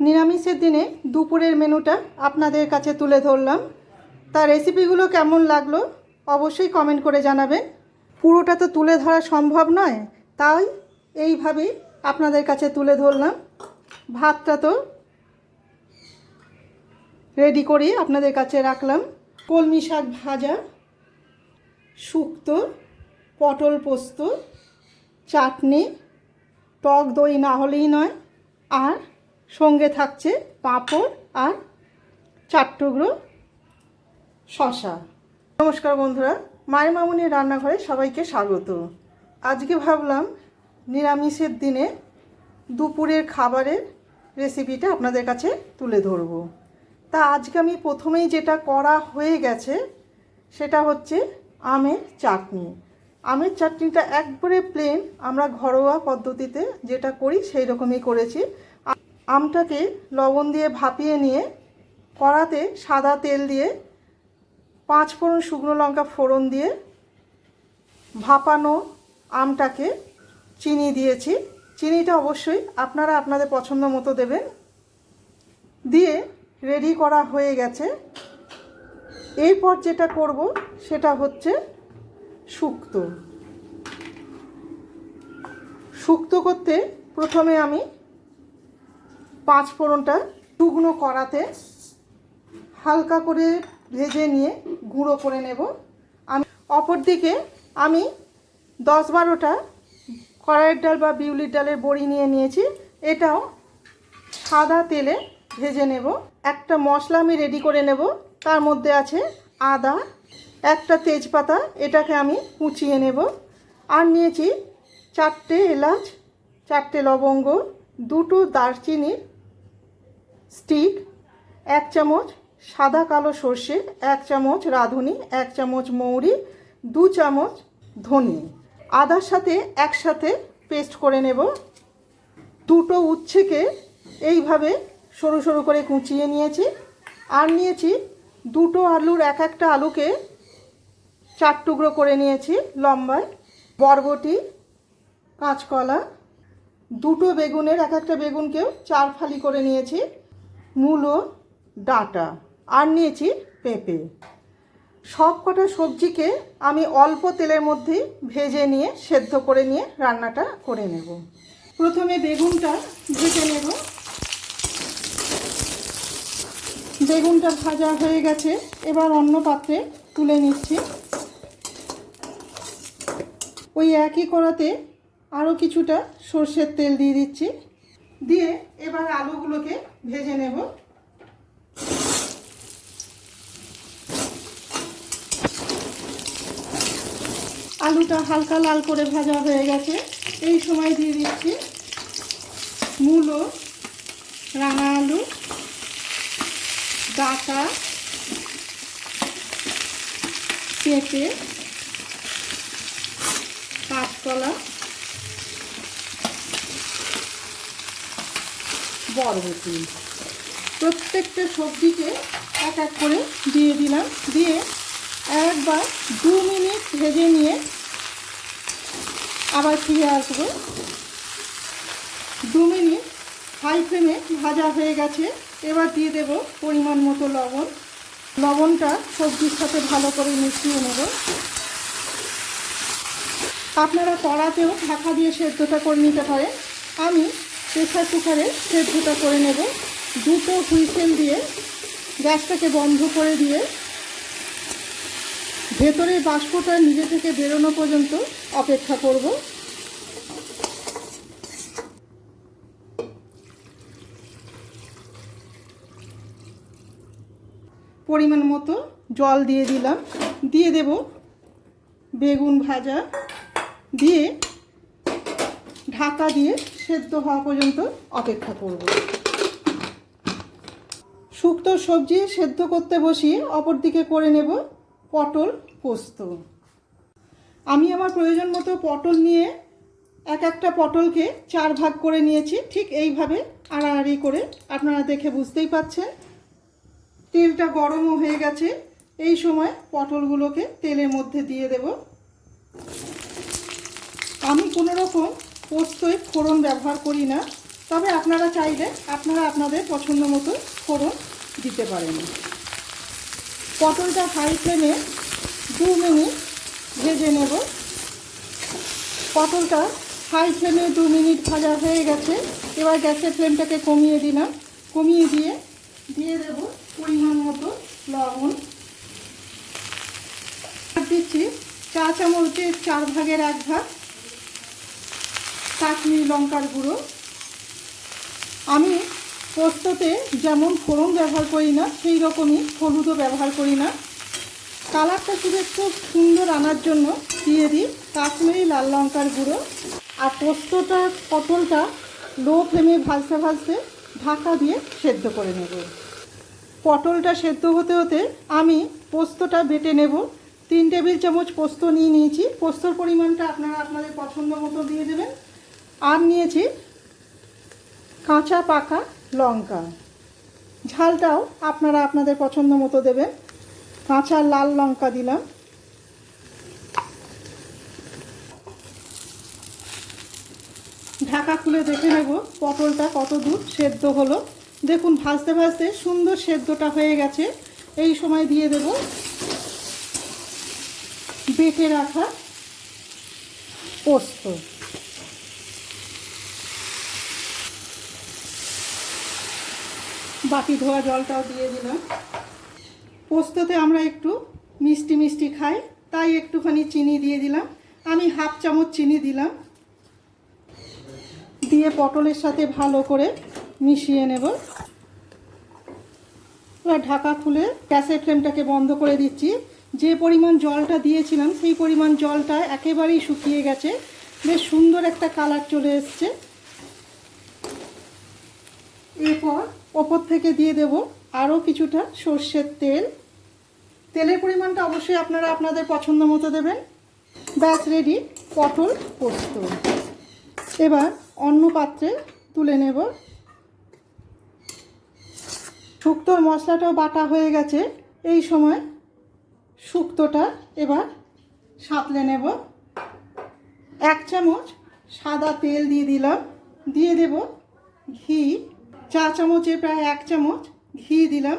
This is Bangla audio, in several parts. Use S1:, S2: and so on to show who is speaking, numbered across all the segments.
S1: নিরামিষের দিনে দুপুরের মেনুটা আপনাদের কাছে তুলে ধরলাম। তার রেসিপিগুলো কেমন লাগল অবশ্যই কমেন্ট করে জানাবেন। পুরোটা তো তুলে ধরা সম্ভব নয়, তাই এইভাবেই আপনাদের কাছে তুলে ধরলাম। ভাতটা তো রেডি করে আপনাদের কাছে রাখলাম। কলমি শাক ভাজা, শুক্তো, পটল পোস্ত, চাটনি, টক দই না হলেই নয়, আর সঙ্গে থাকছে পাঁপড় আর চার টুকরো শশা নমস্কার বন্ধুরা, মায়ের মামুনির রান্নাঘরে সবাইকে স্বাগত। আজকে ভাবলাম নিরামিষের দিনে দুপুরের খাবারের রেসিপিটা আপনাদের কাছে তুলে ধরব। তা আজকে আমি প্রথমেই যেটা করা হয়ে গেছে, সেটা হচ্ছে আমের চাটনি। আমের চাটনিটা একবারে প্লেন আমরা ঘরোয়া পদ্ধতিতে যেটা করি সেই রকমই করেছি। আমটাকে লবণ দিয়ে ভাপিয়ে নিয়ে কড়াতে সাদা তেল দিয়ে পাঁচ ফোড়ন শুকনো লঙ্কা ফোড়ন দিয়ে ভাপানো আমটাকে চিনি দিয়েছি। চিনিটা অবশ্যই আপনারা আপনাদের পছন্দ মতো দেবেন। দিয়ে রেডি করা হয়ে গেছে। এরপর যেটা করব সেটা হচ্ছে শুক্তো। শুক্তো করতে প্রথমে আমি পাঁচ ফোড়নটা শুকনো করাতে হালকা করে ভেজে নিয়ে গুঁড়ো করে নেব। আমি অপরদিকে আমি দশ বারোটা কড়াইয়ের ডাল বা বিউলির ডালের বড়ি নিয়ে নিয়েছি। এটাও সাদা তেলে ভেজে নেব। একটা মশলা আমি রেডি করে নেব। তার মধ্যে আছে আদা, একটা তেজপাতা, এটাকে আমি কুচিয়ে নেব। আর নিয়েছি চারটে এলাচ, চারটে লবঙ্গ, দুটো দারচিনির স্টিক, এক চামচ সাদা কালো সর্ষে, এক চামচ রাঁধুনি, এক চামচ মৌরি, দু চামচ ধনে। আদার সাথে একসাথে পেস্ট করে নেব। দুটো উচ্ছেকে এইভাবে সরু সরু করে কুচিয়ে নিয়েছি। আর নিয়েছি দুটো আলুর এক একটা আলুকে চার টুকরো করে নিয়েছি লম্বায়। বরবটি, কাঁচকলা, দুটো বেগুনের এক একটা বেগুনকেও চার ফালি করে নিয়েছি। মূলো, ডাঁটা, আর নিয়েছি পেঁপে। সব কটা সবজিকে আমি অল্প তেলের মধ্যেই ভেজে নিয়ে, সেদ্ধ করে নিয়ে রান্নাটা করে নেব। প্রথমে বেগুনটা ভেজে নেব। বেগুনটা ভাজা হয়ে গেছে। এবার অন্য পাত্রে তুলে নিচ্ছি। ওই একই কড়াতে আরও কিছুটা সর্ষের তেল দিয়ে দিচ্ছি। দিয়ে এবার আলুগুলোকে ভেজে নেব। আলুটা হালকা লাল করে ভাজা হয়ে গেছে। এই সময় দিয়ে দিচ্ছি মূলো, রাঙা আলু, ডাটা, পেঁপে কাঁচকলা বরবটি প্রত্যেকটা সবজিকে এক এক করে দিয়ে দিলাম। দিয়ে একবার দু মিনিট ভেজে নিয়ে আবার ফিরে আসব। দু মিনিট হাই ফ্লেমে ভাজা হয়ে গেছে। এবার দিয়ে দেব পরিমাণ মতো লবণ। লবণটা সবজির সাথে ভালো করে মিশিয়ে নেব। আপনারা কড়াতেও ঢাকা দিয়ে সেদ্ধটা করে নিতে পারেন। আমি প্রেসার কুকারে সেদ্ধটা করে নেব। দুটো হুইসেল দিয়ে গ্যাসটাকে বন্ধ করে দিয়ে ভেতরের বাষ্পটা নিজে থেকে বেরোনো পর্যন্ত অপেক্ষা করব। পরিমাণ মতো জল দিয়ে দিলাম। দিয়ে দেব বেগুন ভাজা। দিয়ে ঢাকা দিয়ে সেদ্ধ হওয়া পর্যন্ত অপেক্ষা করব। শুক্তো সবজি সেদ্ধ করতে বসিয়ে অপর দিকে করে নেব পটল পোস্ত। আমি আমার প্রয়োজন মতো পটল নিয়ে এক একটা পটলকে চার ভাগ করে নিয়েছি। ঠিক এইভাবে আড়াআড়ি করে আপনারা দেখে বুঝতেই পাচ্ছেন। তেলটা গরমও হয়ে গেছে। এই সময় পটলগুলোকে তেলের মধ্যে দিয়ে দেব। আমি কোনো রকম পোস্তয় ফোড়ন ব্যবহার করি না, তবে আপনারা চাইলে আপনারা আপনাদের পছন্দ মতো ফোড়ন দিতে পারেন। পটলটা হাই ফ্লেমে দু মিনিট ভেজে নেব। পটলটা হাই ফ্লেমে দু মিনিট ভাজা হয়ে গেছে। এবার গ্যাসের ফ্লেমটাকে কমিয়ে দিলাম। কমিয়ে দিয়ে দিয়ে দেব পরিমাণ মতো লবণ। দিচ্ছি চা চামচের চার ভাগের এক ভাগ। কাশ্মীরি লঙ্কার গুঁড়ো। আমি পোস্ততে যেমন ফোড়ন ব্যবহার করি না, সেই রকমই হলুদও ব্যবহার করি না। কালারটা শুধু একটু সুন্দর আনার জন্য দিয়ে দিই, কাশ্মীরি লাল লঙ্কার গুঁড়ো। আর পোস্তটা, পটলটা লো ফ্লেমে ভাজতে ভাজতে ঢাকা দিয়ে সেদ্ধ করে নেব। পটলটা সেদ্ধ হতে হতে আমি পোস্তটা বেটে নেব। তিন টেবিল চামচ পোস্ত নিয়ে নিয়েছি। পোস্তর পরিমাণটা আপনারা আপনাদের পছন্দ মতো দিয়ে দেবেন। আর নিয়েছি কাঁচা পাকা লঙ্কা। ঝালটাও আপনারা আপনাদের পছন্দ মতো দেবেন। কাঁচা লাল লঙ্কা দিলাম। ঢাকা খুলে দেখে নেব পটলটা কত দূর সেদ্ধ হলো। দেখুন, ভাজতে ভাজতে সুন্দর সেদ্ধটা হয়ে গেছে। এই সময় দিয়ে দেব বেটে রাখা পোস্ত। বাকি ধোয়া জলটাও দিয়ে দিলাম। পোস্ততে আমরা একটু মিষ্টি মিষ্টি খাই, তাই একটুখানি চিনি দিয়ে দিলাম। আমি হাফ চামচ চিনি দিলাম। দিয়ে পটলের সাথে ভালো করে মিশিয়ে নেব। এবার ঢাকা খুলে গ্যাসের ফ্লেমটাকে বন্ধ করে দিচ্ছি। যে পরিমাণ জলটা দিয়েছিলাম, সেই পরিমাণ জলটা একেবারেই শুকিয়ে গেছে। বেশ সুন্দর একটা কালার চলে এসছে। এরপর ওপর থেকে দিয়ে দেব আরও কিছুটা সর্ষের তেল। তেলের পরিমাণটা অবশ্যই আপনারা আপনাদের পছন্দ মতো দেবেন। ব্যাস রেডি পটল পোস্ত। এবার অন্য পাত্রে তুলে নেব। শুক্তোর মশলাটাও বাটা হয়ে গেছে। এই সময় শুক্তোটা এবার সাঁতলে নেব। এক চামচ সাদা তেল দিয়ে দিলাম। দিয়ে দেব ঘি। চা চামচে প্রায় এক চামচ ঘি দিলাম।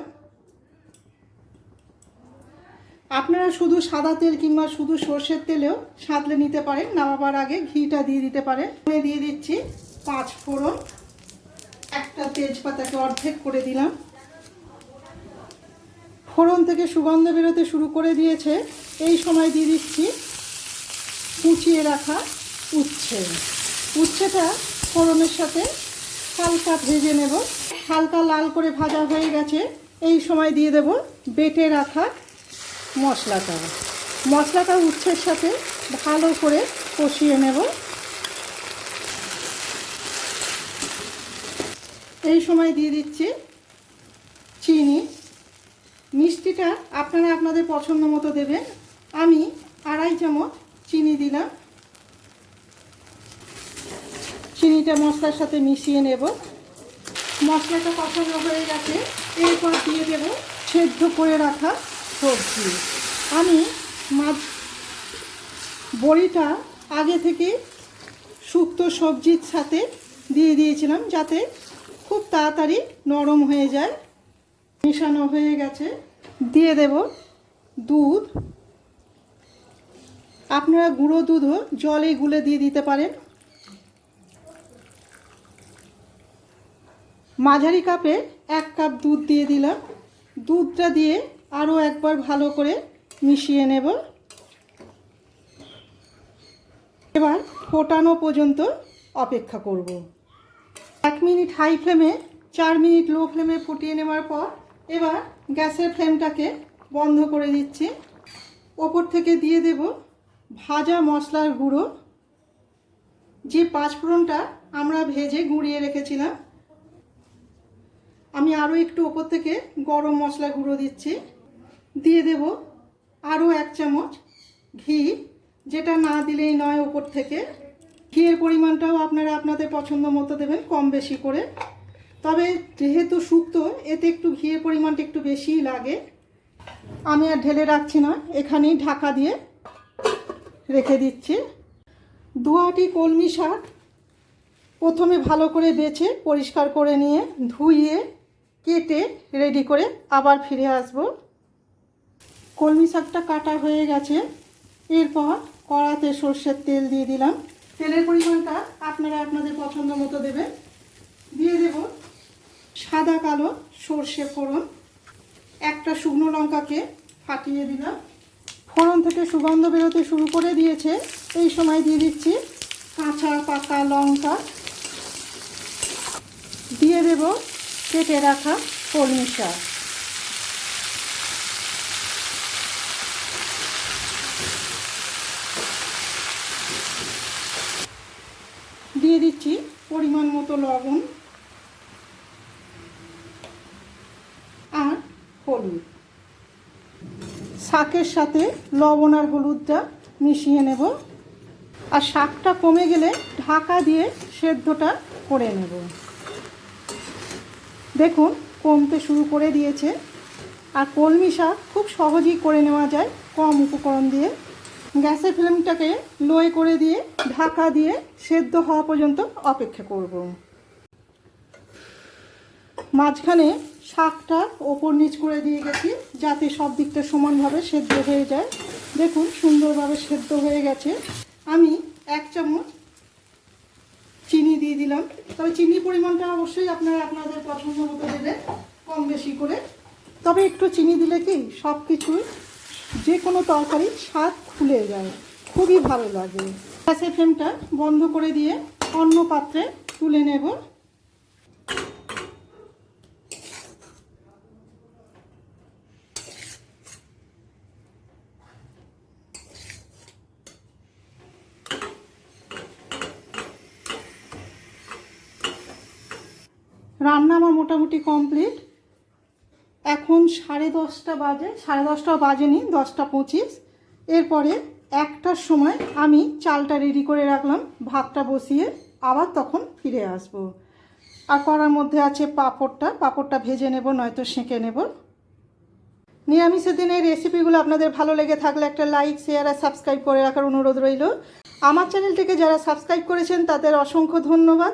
S1: আপনারা শুধু সাদা তেল কিংবা শুধু সর্ষের তেলেও সাঁতলে নিতে পারেন। নামাবার আগে ঘিটা দিয়ে দিতে পারেন। দিয়ে দিচ্ছি পাঁচ ফোড়ন। একটা তেজপাতাকে অর্ধেক করে দিলাম। ফোড়ন থেকে সুগন্ধ বেরোতে শুরু করে দিয়েছে। এই সময় দিয়ে দিচ্ছি কুচিয়ে রাখা উচ্ছে। উচ্ছেটা ফোড়নের সাথে হালকা ভেজে নেব। হালকা লাল করে ভাজা হয়ে গেছে। এই সময় দিয়ে দেব বেটে রাখা মশলাটা। মশলাটা উচ্ছের সাথে ভালো করে কষিয়ে নেব। এই সময় দিয়ে দিচ্ছি চিনি। মিষ্টিটা আপনারা আপনাদের পছন্দ মতো দেবেন। আমি আড়াই চামচ চিনি দিলাম। চিনিটা মশলার সাথে মিশিয়ে নেব। মশলাটা কষানো হয়ে গেছে। এরপর দিয়ে দেব সেদ্ধ করে রাখা সবজি। আমি মাছ বড়িটা আগে থেকে শুক্তো সবজির সাথে দিয়ে দিয়েছিলাম যাতে খুব তাড়াতাড়ি নরম হয়ে যায়। মেশানো হয়ে গেছে। দিয়ে দেব দুধ। আপনারা গুঁড়ো দুধও জলে গুলে দিয়ে দিতে পারেন। মাঝারি কাপে এক কাপ দুধ দিয়ে দিলাম। দুধটা দিয়ে আরও একবার ভালো করে মিশিয়ে নেব। এবার ফোটানো পর্যন্ত অপেক্ষা করব। এক মিনিট হাই ফ্লেমে, চার মিনিট লো ফ্লেমে ফুটিয়ে নেওয়ার পর এবার গ্যাসের ফ্লেমটাকে বন্ধ করে দিচ্ছি। ওপর থেকে দিয়ে দেব ভাজা মশলার গুঁড়ো। যে পাঁচফোড়নটা আমরা ভেজে গুঁড়িয়ে রেখেছিলাম আমি আরও একটু ওপর থেকে গরম মশলা গুঁড়ো দিচ্ছি। দিয়ে দেব আরও এক চামচ ঘি, যেটা না দিলেই নয় ওপর থেকে। ঘিয়ের পরিমাণটাও আপনারা আপনাদের পছন্দ মতো দেবেন, কম বেশি করে। তবে যেহেতু শুক্তো, এতে একটু ঘিয়ের পরিমাণটা একটু বেশিই লাগে। আমি আর ঢেলে রাখছি না, এখানেই ঢাকা দিয়ে রেখে দিচ্ছি। দুয়াটি কলমি শাক প্রথমে ভালো করে বেছে, পরিষ্কার করে নিয়ে ধুইয়ে কেটে রেডি করে আবার ফিরে আসব। কলমি শাকটা কাটা হয়ে গেছে। এরপর কড়াতে সর্ষের তেল দিয়ে দিলাম। তেলের পরিমাণটা আপনারা আপনাদের পছন্দ মতো দেবেন। দিয়ে দেব সাদা কালো সর্ষে ফোড়ন। একটা শুকনো লঙ্কাকে ফাটিয়ে দিলাম। ফোড়ন থেকে সুগন্ধ বেরোতে শুরু করে দিয়েছে। এই সময় দিয়ে দিচ্ছি কাঁচা পাকা লঙ্কা। দিয়ে দেব কেটে রাখা কলমি শাক। দিয়ে দিচ্ছি পরিমাণ মতো লবণ আর হলুদ। শাকের সাথে লবণ আর হলুদটা মিশিয়ে নেব। আর শাকটা কমে গেলে ঢাকা দিয়ে সেদ্ধটা করে নেব। দেখুন, কমতে শুরু করে দিয়েছে। আর কলমি শাক খুব সহজেই করে নেওয়া যায় কম উপকরণ দিয়ে। গ্যাসের ফ্লেমটাকে লোয়ে করে দিয়ে, ঢাকা দিয়ে সেদ্ধ হওয়া পর্যন্ত অপেক্ষা করব। মাঝখানে শাকটা ওপর নিচ করে দিয়ে গেছি, যাতে সব দিকটা সমানভাবে সেদ্ধ হয়ে যায়। দেখুন, সুন্দরভাবে সেদ্ধ হয়ে গেছে। আমি এক চামচ দিলাম। তবে চিনির পরিমাণটা অবশ্যই আপনারা আপনাদের পছন্দ মতো দেবেন, কম বেশি করে। তবে একটু চিনি দিলে কি সব কিছু যে কোনো তরকারি স্বাদ খুলে যায়, খুবই ভালো লাগে। গ্যাসের ফ্লেমটা বন্ধ করে দিয়ে অন্য পাত্রে তুলে নেব। রান্না আমার মোটামুটি কমপ্লিট। এখন সাড়ে দশটা বাজে, সাড়ে দশটা বাজেনি, দশটা পঁচিশ। এরপরে একটার সময় আমি চালটা রেডি করে রাখলাম, ভাতটা বসিয়ে আবার তখন ফিরে আসব। আর করার মধ্যে আছে পাঁপড়টা পাঁপড়টা ভেজে নেব, নয়তো সেঁকে নেব। নিরামিষের দিনে এই রেসিপিগুলো আপনাদের ভালো লেগে থাকলে একটা লাইক শেয়ার আর সাবস্ক্রাইব করে রাখার অনুরোধ রইল। আমার চ্যানেলটিকে যারা সাবস্ক্রাইব করেছেন, তাদের অসংখ্য ধন্যবাদ।